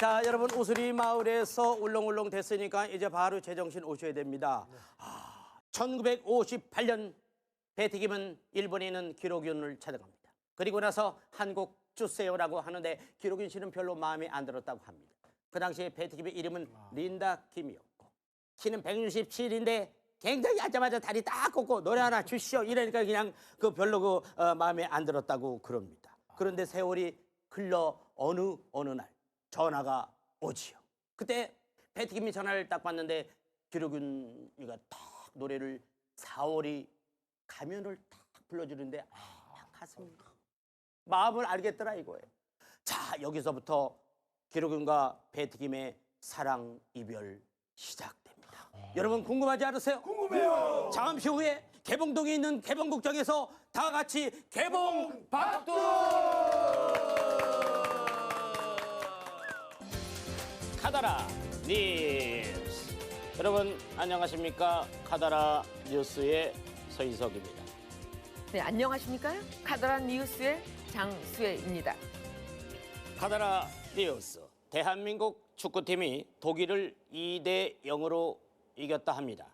자, 여러분 우수리 마을에서 울렁울렁 됐으니까 이제 바로 제정신 오셔야 됩니다. 아, 1958년 배티김은 일본에 있는 기록윤을 찾아갑니다. 그리고 나서 한국 주세요라고 하는데 기록윤 씨는 별로 마음에 안 들었다고 합니다. 그 당시에 배티김의 이름은 린다 김이었고 키는 167인데 굉장히 앉자마자 다리 딱 꺾고 노래 하나 주시오 이러니까 그냥 그 별로 그 어, 마음에 안 들었다고 그럽니다. 그런데 세월이 흘러 어느 어느 날 전화가 오지요. 그때 배트김이 전화를 딱 받는데 기록윤이가 딱 노래를 4월이 가면을 딱 불러주는데 아, 가슴이 마음을 알겠더라 이거예요. 자 여기서부터 기록윤과 배트김의 사랑 이별 시작됩니다. 여러분 궁금하지 않으세요? 궁금해요. 잠시 후에 개봉동에 있는 개봉국장에서 다 같이 개봉 박두. 카다라 뉴스. 여러분 안녕하십니까? 카다라 뉴스의 서희석입니다. 네, 안녕하십니까? 카더란 뉴스의 장수혜입니다. 카다라 뉴스. 대한민국 축구팀이 독일을 2대 0으로 이겼다 합니다.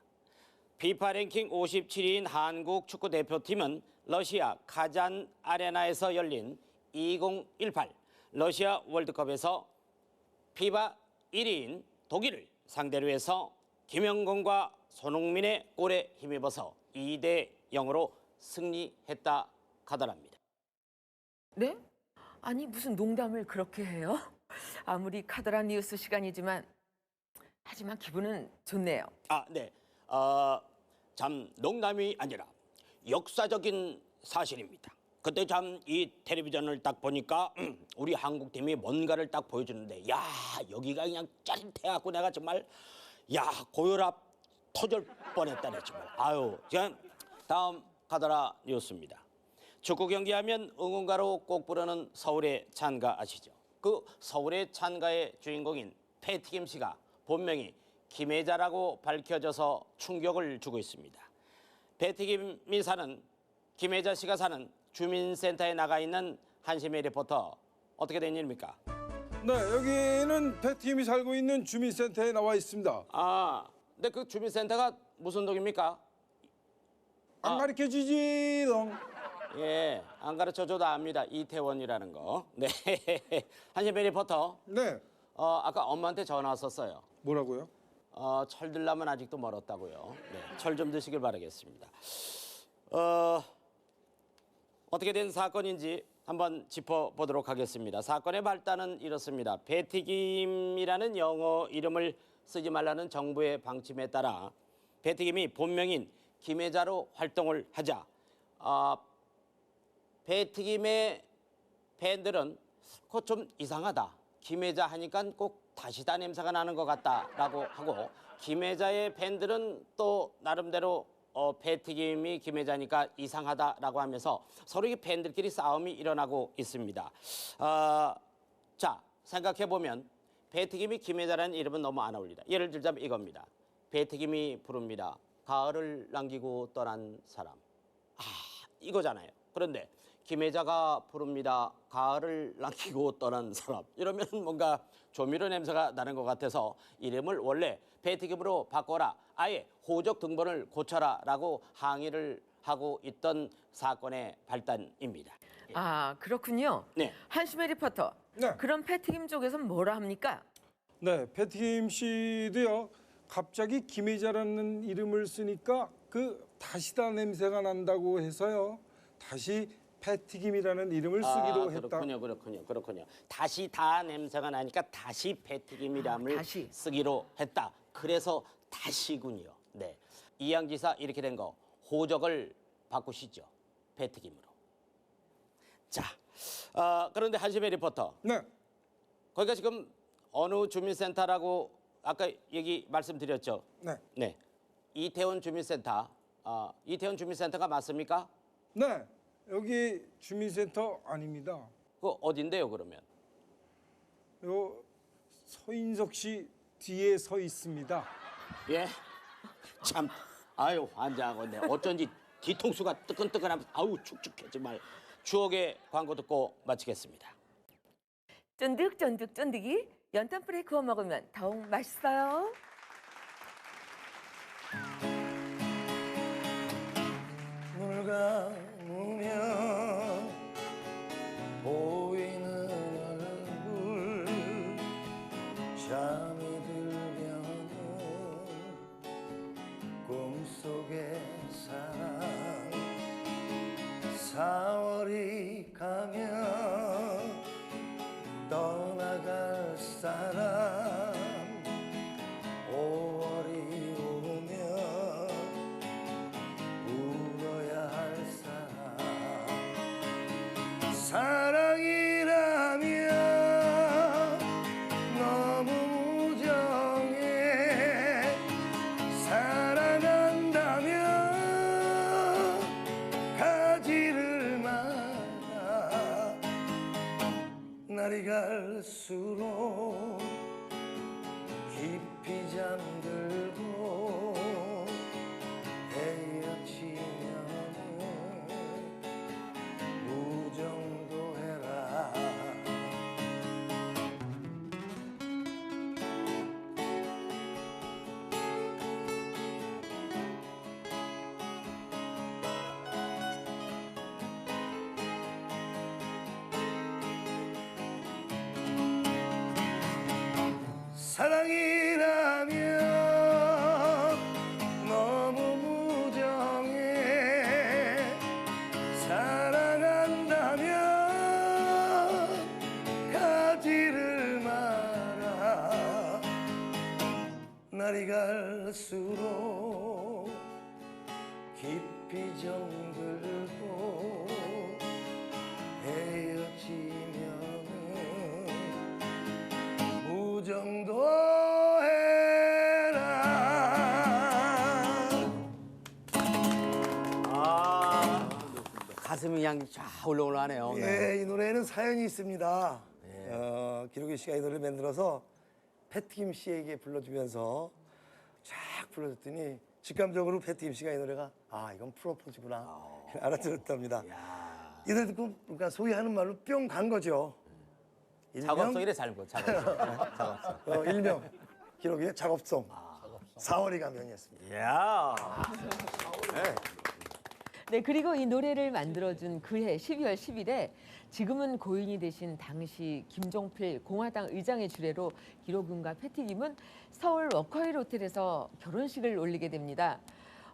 피파 랭킹 57위인 한국 축구 대표팀은 러시아 카잔 아레나에서 열린 2018 러시아 월드컵에서 피바 1위인 독일을 상대로 해서 김영건과 손흥민의 골에 힘입어서 2대 0으로 승리했다 카더랍니다. 네? 아니 무슨 농담을 그렇게 해요? 아무리 카더란 뉴스 시간이지만 하지만 기분은 좋네요. 아, 네. 어, 참 농담이 아니라 역사적인 사실입니다. 그때 참 이 텔레비전을 딱 보니까 음, 우리 한국 팀이 뭔가를 딱 보여주는데 야 여기가 그냥 짜릿해갖고 내가 정말 야 고혈압 터질 뻔했다네 정말. 아유, 자 다음 가더라 뉴스입니다. 축구 경기하면 응원가로 꼭 부르는 서울의 찬가 아시죠? 그 서울의 찬가의 주인공인 패티김 씨가 본명이 김혜자라고 밝혀져서 충격을 주고 있습니다. 패티김이 사는 김혜자 씨가 사는 주민센터에 나가 있는 한심의 리포터 어떻게 된 일입니까? 네, 여기는 배팀이 살고 있는 주민센터에 나와 있습니다. 아, 근데 그 주민센터가 무슨 동입니까? 안 아. 가르쳐 주지롱. 예, 안 가르쳐줘도 압니다. 이태원이라는 거. 네, 한심의 리포터. 네, 어, 아까 엄마한테 전화 왔었어요. 뭐라고요? 어, 철 들려면 아직도 멀었다고요. 네, 철 좀 드시길 바라겠습니다. 어, 어떻게 된 사건인지 한번 짚어보도록 하겠습니다. 사건의 발단은 이렇습니다. 배티김이라는 영어 이름을 쓰지 말라는 정부의 방침에 따라 배티김이 본명인 김혜자로 활동을 하자 아, 배트김의 팬들은 그거 좀 이상하다. 김혜자 하니까 꼭 다시다 냄새가 나는 것 같다라고 하고 김혜자의 팬들은 또 나름대로 어, 배트김이 김혜자니까 이상하다라고 하면서 서로 이 팬들끼리 싸움이 일어나고 있습니다. 아, 자 생각해 보면 배트김이 김혜자라는 이름은 너무 안 어울리다. 예를 들자면 이겁니다. 배트김이 부릅니다. 가을을 남기고 떠난 사람. 아, 이거잖아요. 그런데 김혜자가 부릅니다. 가을을 남기고 떠난 사람. 이러면 뭔가 조미료 냄새가 나는 것 같아서 이름을 원래 배트김으로 바꿔라. 아예 호적 등본을 고쳐라 라고 항의를 하고 있던 사건의 발단입니다. 아 그렇군요. 네. 한심의 리포터. 네. 그럼 패티김 쪽에선 뭐라 합니까? 네, 배팀 씨도요. 갑자기 김혜자라는 이름을 쓰니까 그 다시다 냄새가 난다고 해서요. 다시 패티김이라는 이름을 쓰기로 아, 했다. 그렇군요, 그렇군요, 그렇군요. 다시 다 냄새가 나니까 다시 배트김이람을 아, 다시. 쓰기로 했다. 그래서 다시군요. 네, 이양지사 이렇게 된 거 호적을 바꾸시죠. 배트김으로. 자, 어, 그런데 한심의 리포터, 네, 거기가 지금 어느 주민센터라고 아까 얘기 말씀드렸죠. 네, 네, 이태원 주민센터. 아, 이태원 주민센터가 맞습니까? 네. 여기 주민센터 아닙니다. 그 어딘데요, 그러면? 요 서인석 씨 뒤에 서 있습니다. 예? 참, 아유, 환장하겠네. 어쩐지 뒤통수가 뜨끈뜨끈하면서 아우, 축축해, 정말. 추억의 광고 듣고 마치겠습니다. 쫀득쫀득 쫀득이 연탄불에 구워 먹으면 더욱 맛있어요. 눈을 감으 사랑이라면 너무 무정해. 사랑한다면 가지를 마라 날이 갈수 정도 해라 아, 가슴이 그냥 쫙 올라올라하네요. 네. 예, 이 노래는 사연이 있습니다. 어, 기록이 씨가 이 노래를 만들어서 패티김 씨에게 불러주면서 쫙 불러줬더니 직감적으로 패티김 씨가 이 노래가 아 이건 프로포즈구나 알아들었답니다. 이 노래 듣고 그러니까 소위 하는 말로 뿅 간 거죠. 일명, 작업성이래 잘고 작업성. 네, 작업성. 어, 일명 기록이 작업성. 4월이 가면이었습니다. 이야. 네, 그리고 이 노래를 만들어준 그해 12월 10일에 지금은 고인이 되신 당시 김종필 공화당 의장의 주례로 기록윤과 패티김은 서울 워커힐 호텔에서 결혼식을 올리게 됩니다.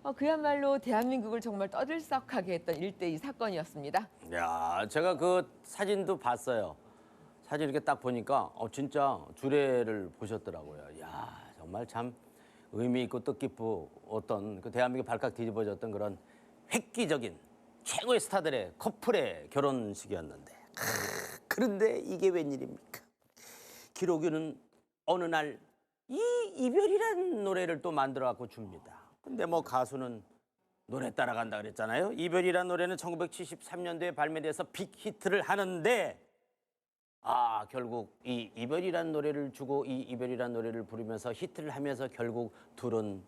어, 그야말로 대한민국을 정말 떠들썩하게 했던 일대의 사건이었습니다. 야, 제가 그 사진도 봤어요. 사진 이렇게 딱 보니까 어 진짜 주례를 보셨더라고요. 야, 정말 참 의미 있고 뜻깊고 어떤 그 대한민국 발칵 뒤집어졌던 그런 획기적인 최고의 스타들의 커플의 결혼식이었는데. 크, 그런데 이게 웬일입니까? 기록유는 어느 날 이 이별이라는 노래를 또 만들어 갖고 줍니다. 근데 뭐 가수는 노래 따라간다 그랬잖아요. 이별이라는 노래는 1973년도에 발매돼서 빅히트를 하는데 아 결국 이 이별이라는 노래를 주고 이 이별이라는 노래를 부르면서 히트를 하면서 결국 둘은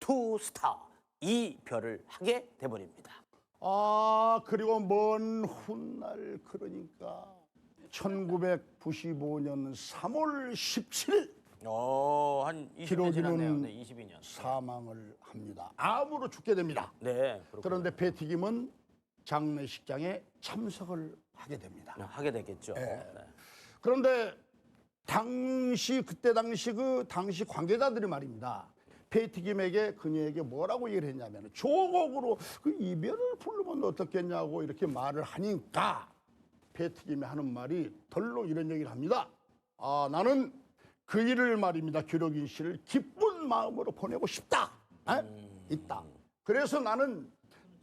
투 스타 이별을 하게 돼버립니다. 아 그리고 먼 훗날 그러니까 1995년 3월 17일 어 한 20년 기록이는 지났네요. 네, 22년. 사망을 합니다. 암으로 죽게 됩니다. 네, 그렇군요. 그런데 배튀김은 장례식장에 참석을 하게 됩니다. 하게 되겠죠. 네. 그런데 당시 그때 당시 그 당시 관계자들이 말입니다. 페이티김에게 그녀에게 뭐라고 얘기를 했냐면 조곡으로 그 이별을 부르면 어떻겠냐고 이렇게 말을 하니까 페이티김이 하는 말이 덜로 이런 얘기를 합니다. 아 나는 그 일을 말입니다. 기록인 씨를 기쁜 마음으로 보내고 싶다. 에? 있다. 그래서 나는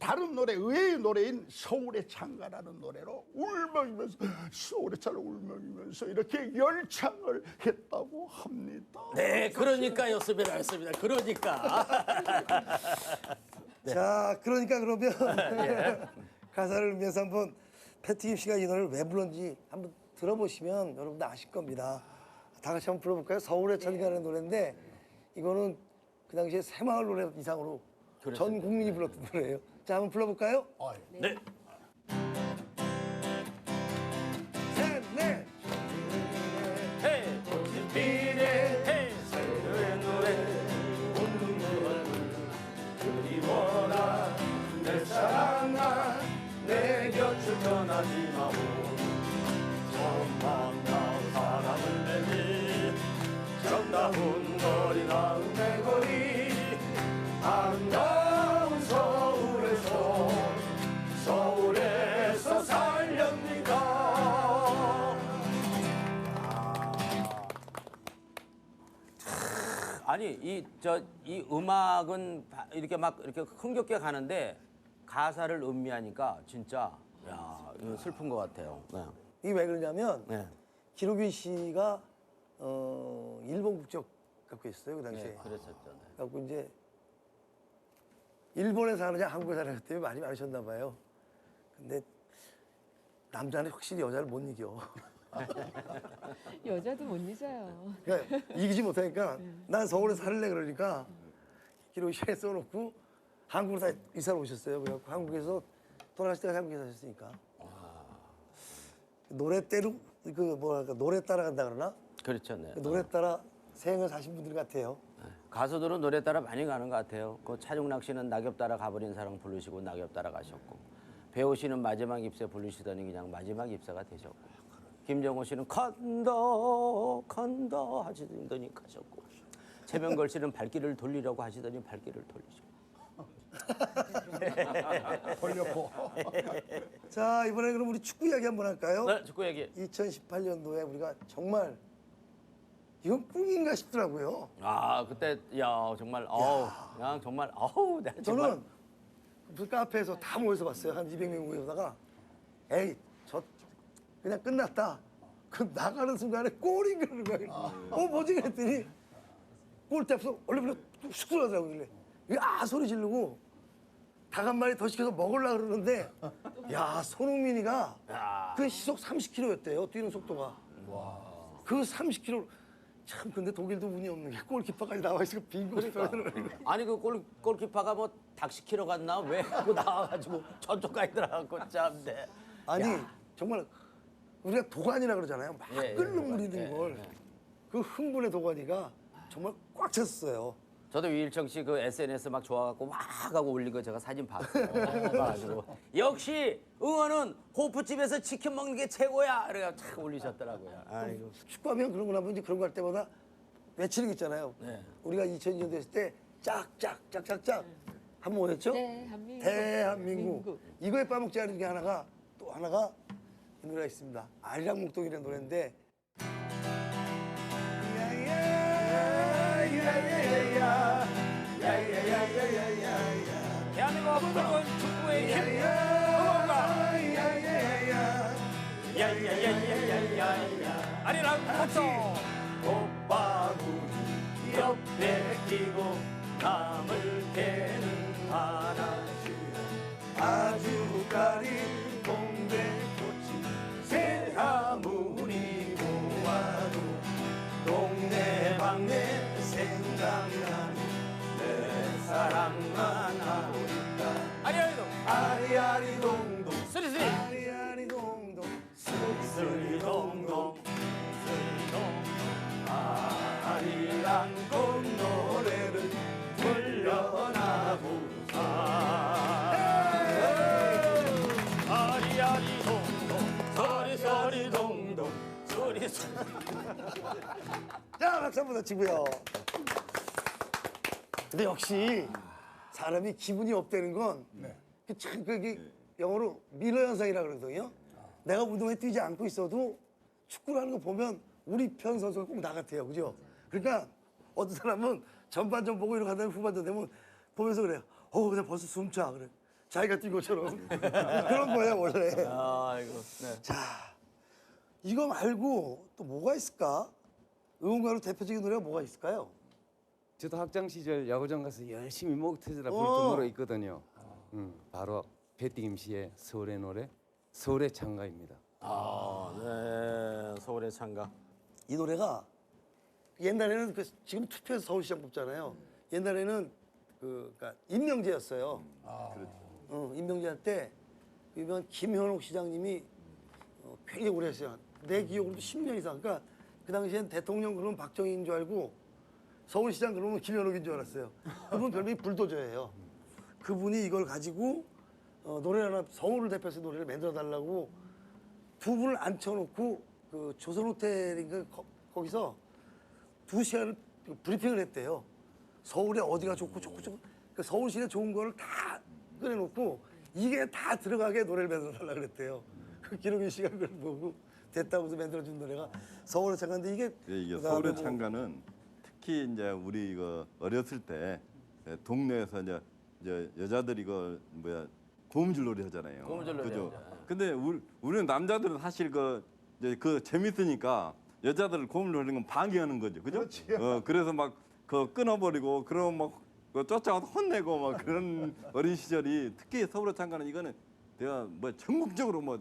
다른 노래, 의외의 노래인 서울의 창가라는 노래로 울먹이면서 서울의 창가 울먹이면서 이렇게 열창을 했다고 합니다. 네, 그러니까였습니다. 였습니다. 그러니까. 자, 그러니까 그러면 가사를 의미해서 한번 패티김 씨가 이 노래를 왜 불렀는지 한번 들어보시면 여러분들 아실 겁니다. 다 같이 한번 불러볼까요? 서울의 천가라는 노래인데 이거는 그 당시에 새마을 노래 이상으로 전 국민이 불렀던 노래예요. 자, 한번 불러볼까요? 어, 네. 아니 이 저 이 음악은 바- 이렇게 막 이렇게 흥겹게 가는데 가사를 음미하니까 진짜 야 이거 슬픈 것 같아요. 네. 이게 왜 그러냐면 네. 기록윤 씨가 어, 일본 국적 갖고 있어요 그 당시에 네, 그랬었죠. 네. 갖고 이제 일본에 사느냐 한국에 사느냐 때문에 많이 많으셨나 봐요. 근데 남자는 확실히 여자를 못 이겨. 여자도 못 잊어요. 그러니까 이기지 못하니까 난 서울에 살래 그러니까 기록이 시에 써놓고 한국으로 다 이사를 오셨어요. 그래갖고 한국에서 돌아가실 때가 한국에 사셨으니까 노래 때로 그 뭐랄까 노래 따라간다 그러나 그렇죠. 네. 그 노래 따라 생을 사신 분들 같아요. 가수들은 노래 따라 많이 가는 것 같아요. 그 차중락 씨는 낙엽 따라 가버린 사랑 부르시고 낙엽 따라 가셨고 배우 씨는 마지막 입새 부르시더니 그냥 마지막 입새가 되셨고 김정호 씨는 컨더 컨더 하시더니 가셨고 최명걸 씨는 발길을 돌리려고 하시더니 발길을 돌리셨고 걸렸고. 자 이번에 그럼 우리 축구 이야기 한번 할까요? 네, 축구 얘기. 2018년도에 우리가 정말 이건 꿈인가 싶더라고요. 아 그때 야 정말 어우 그냥 정말 어우 내가 정말 저는 무슨 카페에서 다 모여서 봤어요. 한 200명 모여다가 에이 저 그냥 끝났다. 그 나가는 순간에 골인 그러는 거예요. 어 뭐지 그랬더니 골대 앞서 얼른 쑥 들어가더라고 그래. 야 소리 지르고 닭 한 마리 더 시켜서 먹으려고 그러는데 야 손흥민이가 그 시속 30km였대요. 뛰는 속도가. 그 30km 참 근데 독일도 운이 없는 게 골키퍼까지 나와 있으니까 빈 골이 들어가는 거예요. 아니 그 골, 골키퍼가 뭐 닭 시키러 갔나 왜 그거 나와가지고 저쪽까지 들어가고 참네. 아니 정말 우리가 도가니라 그러잖아요. 막 예, 예, 끓는 도가니. 물이 든 예, 걸. 예. 그 흥분의 도가니가 정말 꽉 찼어요. 저도 위일청 씨 그 SNS 막 좋아갖고 막 하고 올린 거 제가 사진 봤어요. 봐가지고 역시 응원은 호프집에서 치킨 먹는 게 최고야. 그래가 탁 올리셨더라고요. 아이고. 축구하면 그런 거 나면 이제 그런 거 할 때마다 외치는 게 있잖아요. 네. 우리가 2002년 됐을 때 짝짝 짝짝짝 한 번 뭐였죠? 대한민국. 대한민국. 민국. 이거에 빠먹지 않은 게 하나가 또 하나가 이 노래가 있습니다. 아리랑 목동이라는 노래인데 대한민국 부르는 축구의 힘 응원가. 야야야야야야 아리랑 목동. 오빠구리 옆에 끼고 남을 캐는 하나씩 아주 가린 박수 한번 치고요. 근데 역시 사람이 기분이 업되는 건 그 참 그게 영어로 미러 현상이라 그러거든요. 내가 운동에 뛰지 않고 있어도 축구라는 거 보면 우리 편 선수가 꼭 나 같아요. 그죠? 그러니까 어떤 사람은 전반전 보고 이러고 하다가 후반전 되면 보면서 그래요. 어, 그냥 벌써 숨차. 그래. 자기가 뛴 것처럼. 그런 거예요, 원래. 아이고. 네. 자, 이거 말고 또 뭐가 있을까? 응원가로 대표적인 노래가 뭐가 있을까요? 저도 학창 시절 야구장 가서 열심히 목 터져라 어. 불던 노래 있거든요. 음, 바로 배띠김 씨의 서울의 노래, 서울의 창가입니다. 아, 네. 서울의 창가. 이 노래가 옛날에는 그 지금 투표해서 서울시장 뽑잖아요. 옛날에는 그 그러니까 임명제였어요. 어, 임명제 때 유명 김현옥 시장님이 어, 굉장히 오래 했어요. 내 기억으로도 10년 이상. 그러니까 그 당시엔 대통령 그러면 박정희인 줄 알고 서울시장 그러면 김현옥인 줄 알았어요. 그분 별명이 불도저예요. 그분이 이걸 가지고 어, 노래 하나 서울을 대표해서 노래를 만들어 달라고 두 분을 앉혀놓고 그 조선 호텔인가 거, 거기서 두 시간을 그 브리핑을 했대요. 서울에 어디가 좋고 좋고 좋고 그 서울시내 좋은 거를 다 꺼내놓고 이게 다 들어가게 노래를 만들어 달라 그랬대요. 그 씨가 그걸 보고 됐다고 해서 만들어준 노래가 서울에 잠깐데 이게 예, 이게 그다음에 서울의 뭐 창가는 특히 이제 우리 이거 어렸을 때 예, 동네에서 이제, 이제 여자들이 이거 뭐야 고무줄 놀이 하잖아요. 고무줄 놀이 그죠? 하죠. 근데 우리 우리는 남자들은 사실 그 이제 그 재밌으니까 여자들을 고무줄 놀이는 건 방해하는 거죠. 그죠? 어, 그래서 막 그 끊어버리고 그러면 막그 쫓아가서 혼내고 막 그런 어린 시절이 특히 서울의 창가는 이거는 내가 뭐 전국적으로 뭐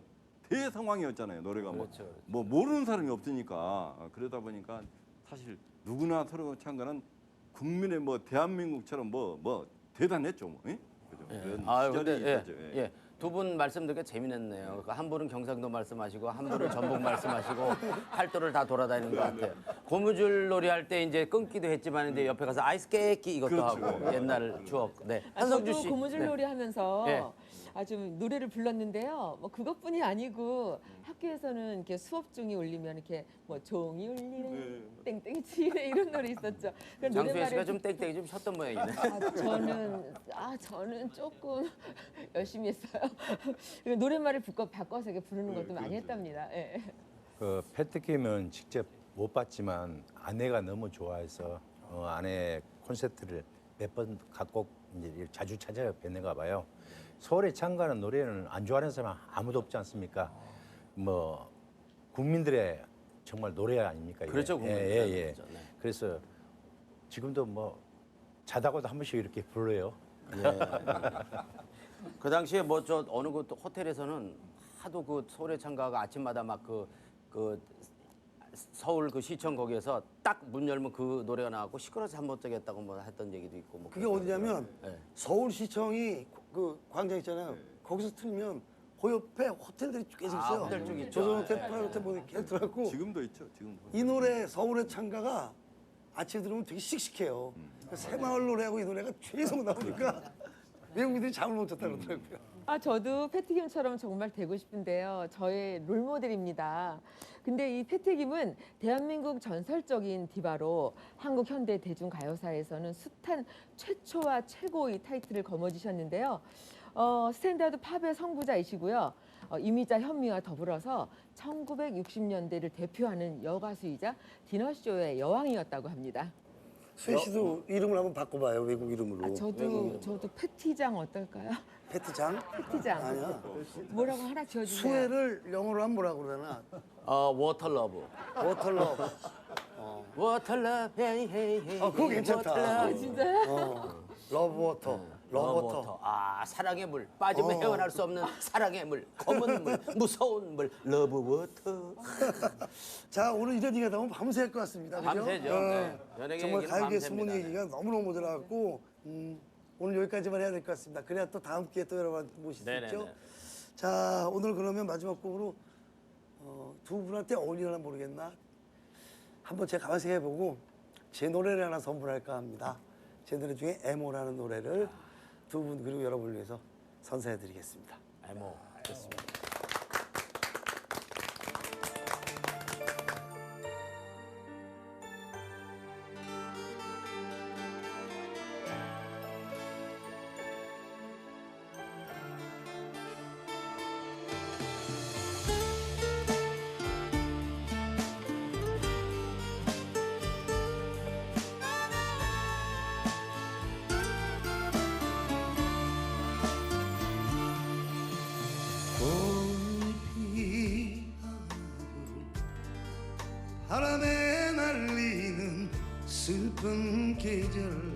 대상황이었잖아요 노래가 뭐, 그렇죠, 그렇죠. 뭐 모르는 사람이 없으니까 어, 그러다 보니까 사실 누구나 서로 창가는 국민의 뭐 대한민국처럼 뭐 뭐 대단했죠 뭐 예? 그죠? 그런 아유 시절이 근데 있었죠. 예, 예. 예. 두 분 말씀 되게 재미났네요. 그한 분은 경상도 말씀하시고 한 분은 전북 말씀하시고 팔도를 다 돌아다니는 것 같아요. 고무줄 놀이 할 때 이제 끊기도 했지만 이제 옆에 가서 아이스 깨끼 이것도 그렇죠. 하고 옛날 추억. 네. 아, 한성주 저도 씨. 고무줄 네. 놀이 하면서 예. 아주 노래를 불렀는데요. 뭐 그것뿐이 아니고 학교에서는 이렇게 수업 중에 울리면 이렇게 뭐 종이 울리네, 땡땡이 치네 이런 노래 있었죠. 그런 장수혜 씨가 노랫말을 좀 땡땡이 좀 셨던 모양이네. 아, 저는 아 저는 조금 열심히 했어요. 노랫말을 바꿔 바꿔서 이렇게 부르는 것도 많이 했답니다. 예. 그 패트킴은 직접 못 봤지만 아내가 너무 좋아해서 어, 아내 콘서트를 몇 번 갖고 이제 자주 찾아가 뵀는가 봐요. 서울에 창가는 노래는 안 좋아하는 사람 아무도 없지 않습니까? 뭐 국민들의 정말 노래 아닙니까? 이게? 그렇죠, 예, 국민들의 예, 예. 노래죠, 네. 그래서 지금도 뭐 자다가도 한 번씩 이렇게 불러요. 그 당시에 뭐 저 어느 그 호텔에서는 하도 그 서울의 창가가 아침마다 막 그 그 서울 그 시청 거기에서 딱 문 열면 그 노래가 나왔고 시끄러워서 한번 적였다고 뭐 했던 얘기도 있고 뭐 그게 어디냐면 네. 서울시청이 그 광장 있잖아요. 거기서 틀면 그 옆에 호텔들이 쭉 깨져 아, 있어요. 호텔 쭉 있죠. 조선 호텔, 프라이 호텔 뭐 이렇게 들어갖고 지금도 있죠 지금도. 이 노래 서울의 창가가 아침에 들으면 되게 씩씩해요. 그 새마을 노래하고 이 노래가 최소 나오니까 외국인들이 잠을 못 잤다 그러더라고요. 아 저도 패티김처럼 정말 되고 싶은데요. 저의 롤모델입니다. 근데 이 패티김은 대한민국 전설적인 디바로 한국 현대 대중 가요사에서는 숱한 최초와 최고의 타이틀을 거머쥐셨는데요. 어, 스탠다드 팝의 성부자이시고요. 어, 이미자 현미와 더불어서 1960년대를 대표하는 여가수이자 디너쇼의 여왕이었다고 합니다. 수혜 씨도 이름을 한번 바꿔봐요 외국 이름으로. 아, 저도 저도 패티장 어떨까요? 패티장? 패티장. 아니야. 뭐라고 하나 지어주세요. 수혜를 영어로 하면 뭐라고 그러나? 어 워터러브 워털러브. 워터러브 헤이 헤이 헤이 어, 그거 괜찮다. 워터러브. 진짜요? 어. 러브 워터. 러브 워터. 아 사랑의 물 빠지면 어. 헤어날 수 없는 사랑의 물 검은 물 무서운 물 러브 워터 자 오늘 이런 얘기가 나오면 밤새 할 것 같습니다. 그죠? 밤새죠. 어, 네. 연예계 정말 얘기는 가요계 밤새입니다. 숨은 얘기가 너무너무 모자라갖고 음, 오늘 여기까지만 해야 될 것 같습니다. 그래야 또 다음 기회에 또 여러분 모실 수 네네네. 있죠. 자 오늘 그러면 마지막 곡으로 어, 두 분한테 어울리나 모르겠나 한번 제가 가만히 생각해보고 제 노래를 하나 선물할까 합니다. 제 노래 중에 에모라는 노래를 두 분 그리고 여러분을 위해서 선사해드리겠습니다. 에모 됐습니다. 바람에 날리는 슬픈 계절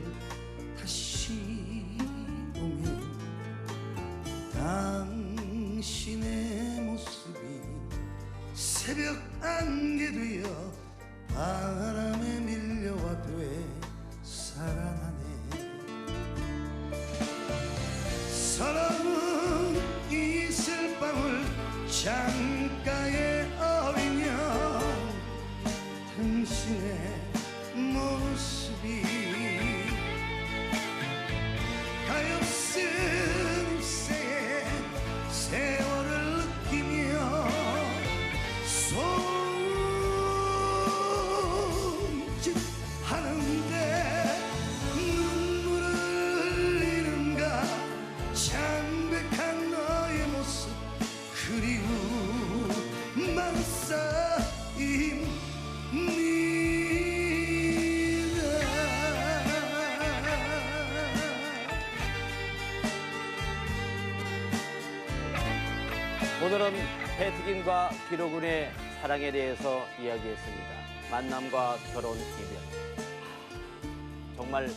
오늘은 배트김과 기로군의 사랑에 대해서 이야기했습니다. 만남과 결혼 이별. 하, 정말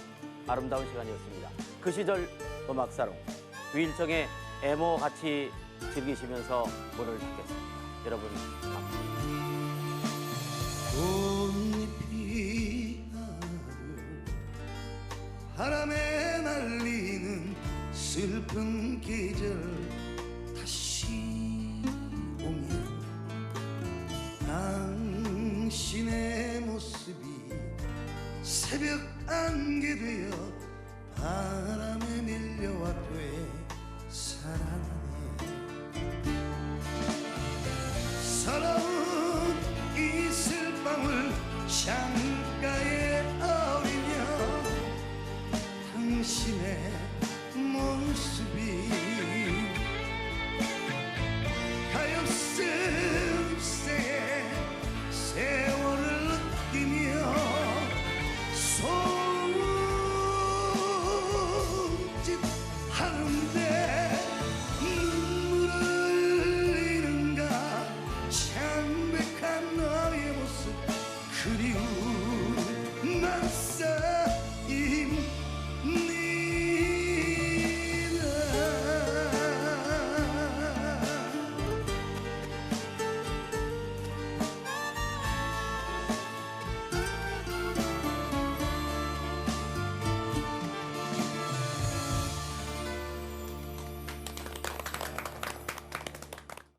아름다운 시간이었습니다. 그 시절 음악 사롱 유일정의 애모 같이 즐기시면서 문을 닫겠습니다. 여러분 바람에 날리는 슬픈 계절